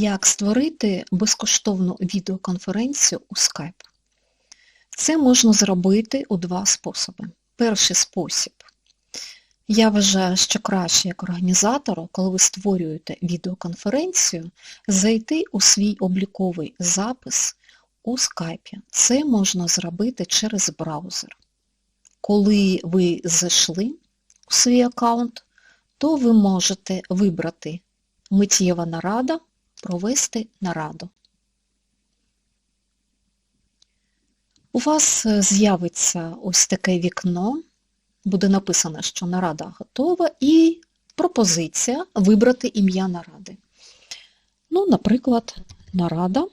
Як створити безкоштовну відеоконференцію у Skype? Це можна зробити у два способи. Перший спосіб. Я вважаю, що краще як організатору, коли ви створюєте відеоконференцію, зайти у свій обліковий запис у Skype. Це можна зробити через браузер. Коли ви зайшли у свій аккаунт, то ви можете вибрати миттєва нарада, провести нараду. У вас з'явиться ось таке вікно, буде написано, що нарада готова, і пропозиція вибрати ім'я наради. Ну, наприклад, нарада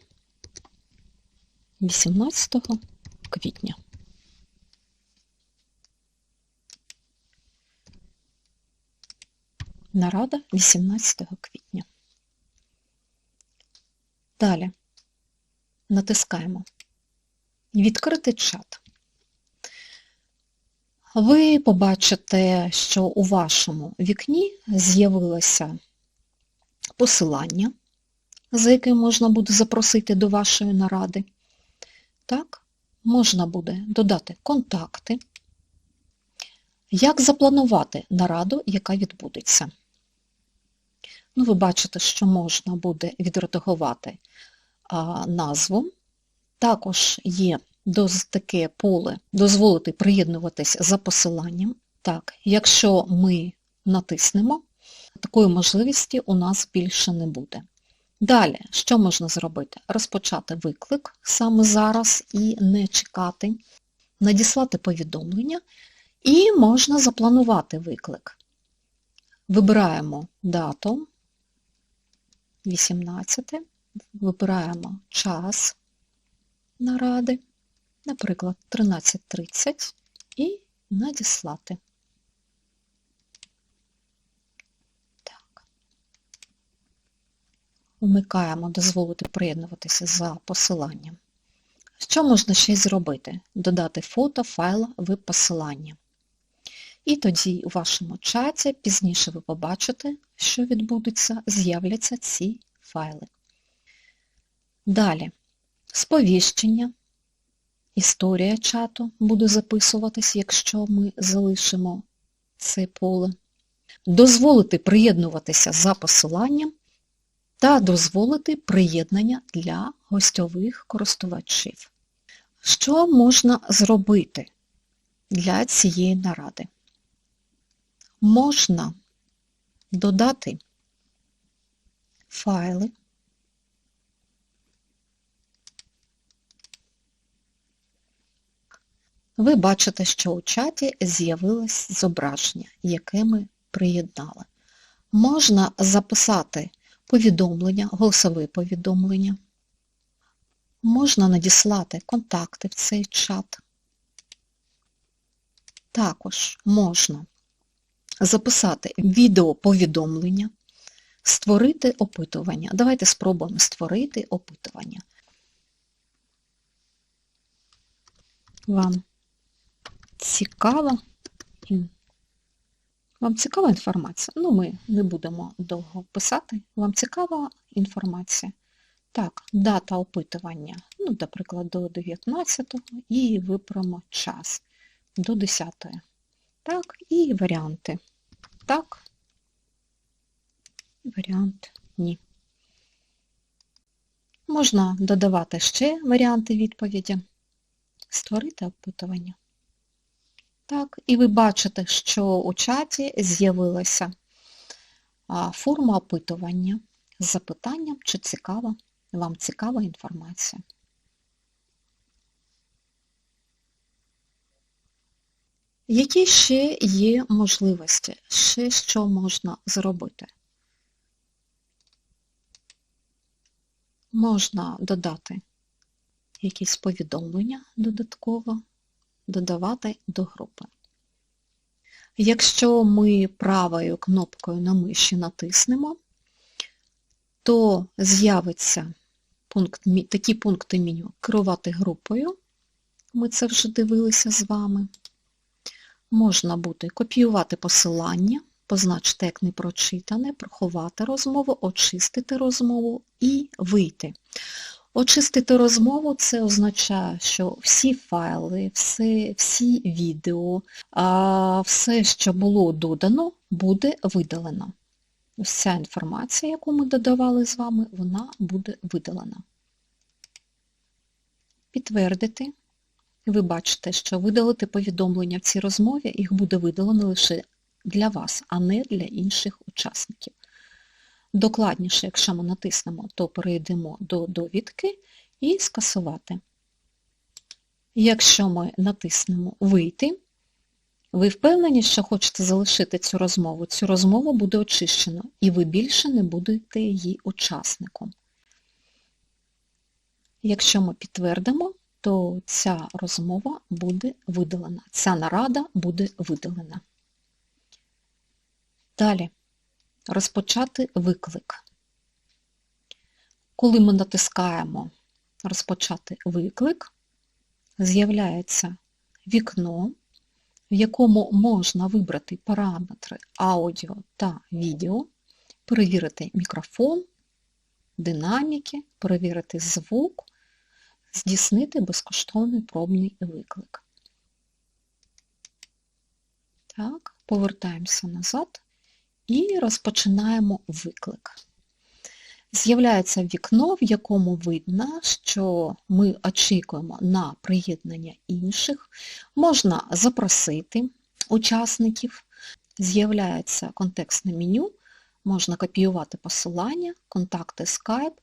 18 квітня. Нарада 18 квітня. Далі натискаємо Відкрити чат. Ви побачите, що у вашому вікні з'явилося посилання, за яким можна буде запросити до вашої наради. Так, можна буде додати контакти, як запланувати нараду, яка відбудеться. Ну, ви бачите, що можна буде відредагувати назву. Також є таке поле дозволити приєднуватись за посиланням. Так, якщо ми натиснемо, такої можливості у нас більше не буде. Далі, що можна зробити? Розпочати виклик саме зараз і не чекати, надіслати повідомлення, і можна запланувати виклик. Вибираємо дату 18, вибираємо час наради, наприклад, 13.30 і надіслати. Так. Вмикаємо дозволити приєднуватися за посиланням. Що можна ще зробити? Додати фото, файла в посилання. І тоді у вашому чаті пізніше ви побачите, що відбудеться, з'являться ці файли. Далі, сповіщення, історія чату буде записуватись, якщо ми залишимо це поле. Дозволити приєднуватися за посиланням та дозволити приєднання для гостьових користувачів. Що можна зробити для цієї наради? Можна додати файли, ви бачите, що у чаті з'явилось зображення, яке ми приєднали. Можна записати повідомлення, голосове повідомлення, можна надіслати контакти в цей чат. Також можна записати відеоповідомлення, створити опитування. Давайте спробуємо створити опитування. Вам цікава, вам цікава інформація? Ну, ми не будемо довго писати. Вам цікава інформація? Так, дата опитування, ну, наприклад, до 19 і виберемо час до 10. Так, і варіанти. Так, варіант ні. Можна додавати ще варіанти відповіді, створити опитування. Так, і ви бачите, що у чаті з'явилася форма опитування з запитанням, чи цікава, вам цікава інформація. Які ще є можливості? Ще що можна зробити? Можна додати якісь повідомлення додатково, додавати до групи. Якщо ми правою кнопкою на миші натиснемо, то з'явиться пункт, такі пункти меню керувати групою, ми це вже дивилися з вами. Можна буде копіювати посилання позначте як непрочитане, проховати розмову, очистити розмову і вийти. Очистити розмову це означає, що всі файли, все, всі відео, все, що було додано, буде видалено. Ця інформація, яку ми додавали з вами, вона буде видалена. Підтвердити. Ви бачите, що видалити повідомлення в цій розмові, їх буде видалено лише для вас, а не для інших учасників. Докладніше, якщо ми натиснемо, то перейдемо до довідки і скасувати. Якщо ми натиснемо Вийти, ви впевнені, що хочете залишити цю розмову, цю розмову буде очищено, і ви більше не будете її учасником. Якщо ми підтвердимо, то ця розмова буде видалена, ця нарада буде видалена. Далі розпочати виклик. Коли ми натискаємо розпочати виклик, з'являється вікно, в якому можна вибрати параметри аудіо та відео, перевірити мікрофон, динаміки, перевірити звук, здійснити безкоштовний пробний виклик. Так, повертаємося назад і розпочинаємо виклик. З'являється вікно, в якому видно, що ми очікуємо на приєднання інших. Можна запросити учасників, з'являється контекстне меню, можна копіювати посилання, контакти Skype,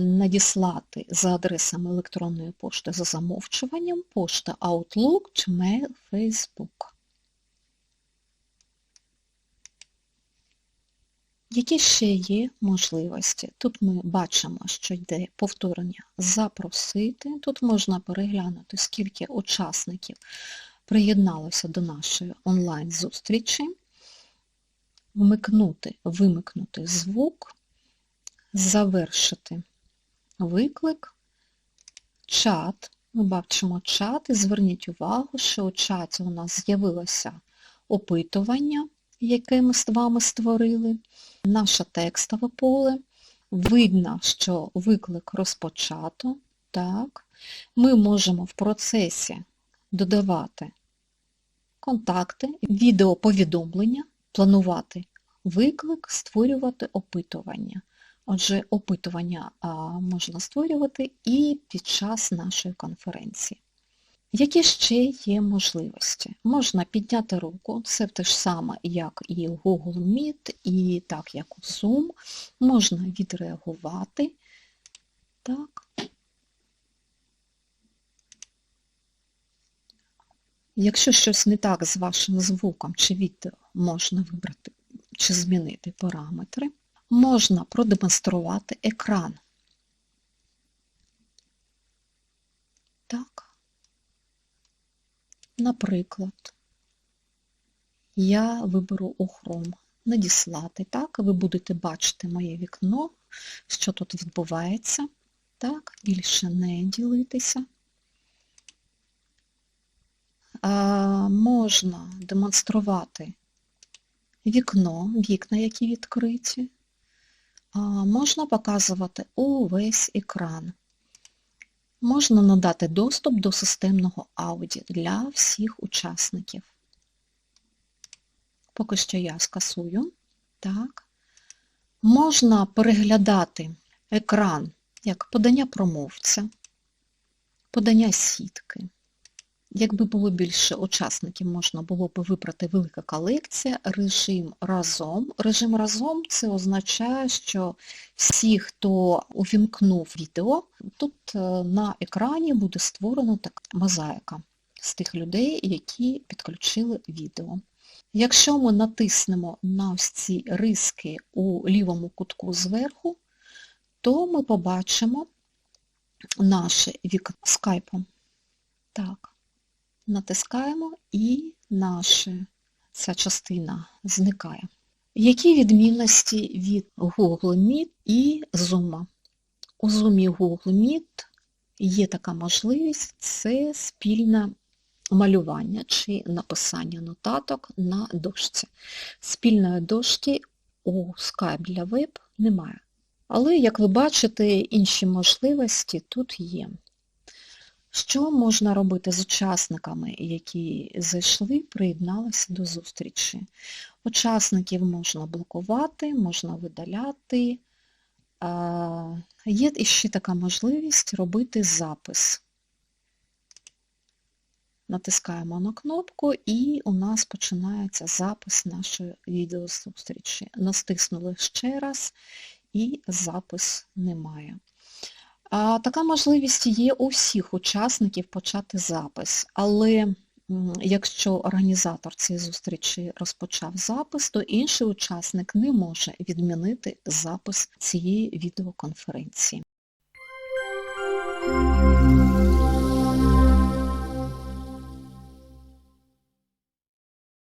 надіслати за адресами електронної пошти за замовчуванням, пошта Outlook, Gmail, Facebook. Які ще є можливості? Тут ми бачимо, що йде повторення запросити. Тут можна переглянути, скільки учасників приєдналося до нашої онлайн-зустрічі, вмикнути, вимикнути звук, завершити виклик, чат. Ми бачимо чат і зверніть увагу, що у чаті у нас з'явилося опитування, яке ми з вами створили, наше текстове поле. Видно, що виклик розпочато. Так. Ми можемо в процесі додавати контакти, відеоповідомлення, планувати виклик, створювати опитування. Отже, опитування можна створювати і під час нашої конференції. Які ще є можливості? Можна підняти руку, це те ж саме, як і Google Meet, і так, як у Zoom. Можна відреагувати. Так. Якщо щось не так з вашим звуком чи відео, можна вибрати чи змінити параметри. Можна продемонструвати екран. Так. Наприклад, я виберу Chrome надіслати, так, ви будете бачити моє вікно, що тут відбувається. Так, більше не ділитися. А, Можна демонструвати вікно, вікна, які відкриті. Можна показувати увесь екран. Можна надати доступ до системного ауді для всіх учасників. Поки що я скасую. Так. Можна переглядати екран як подання промовця, подання сітки. Якби було більше учасників, можна було б вибрати велика колекція, режим разом. Режим разом це означає, що всі, хто увімкнув відео, тут е, на екрані буде створена така мозаїка з тих людей, які підключили відео. Якщо ми натиснемо на ось ці риски у лівому кутку зверху, то ми побачимо наше вікно скайпу. Так натискаємо і наша ця частина зникає. Які відмінності від Google Meet і Zoom? У Zoom Google Meet є така можливість, це спільна малювання чи написання нотаток на дошці. Спільної дошки у Skype для веб немає. Але, як ви бачите, інші можливості тут є. Що можна робити з учасниками, які зайшли, приєдналися до зустрічі? Учасників можна блокувати, можна видаляти. Є ще така можливість робити запис. Натискаємо на кнопку і у нас починається запис нашої відеозустрічі. Настиснули ще раз і запис немає. Така можливість є у всіх учасників почати запис, але якщо організатор цієї зустрічі розпочав запис, то інший учасник не може відмінити запис цієї відеоконференції.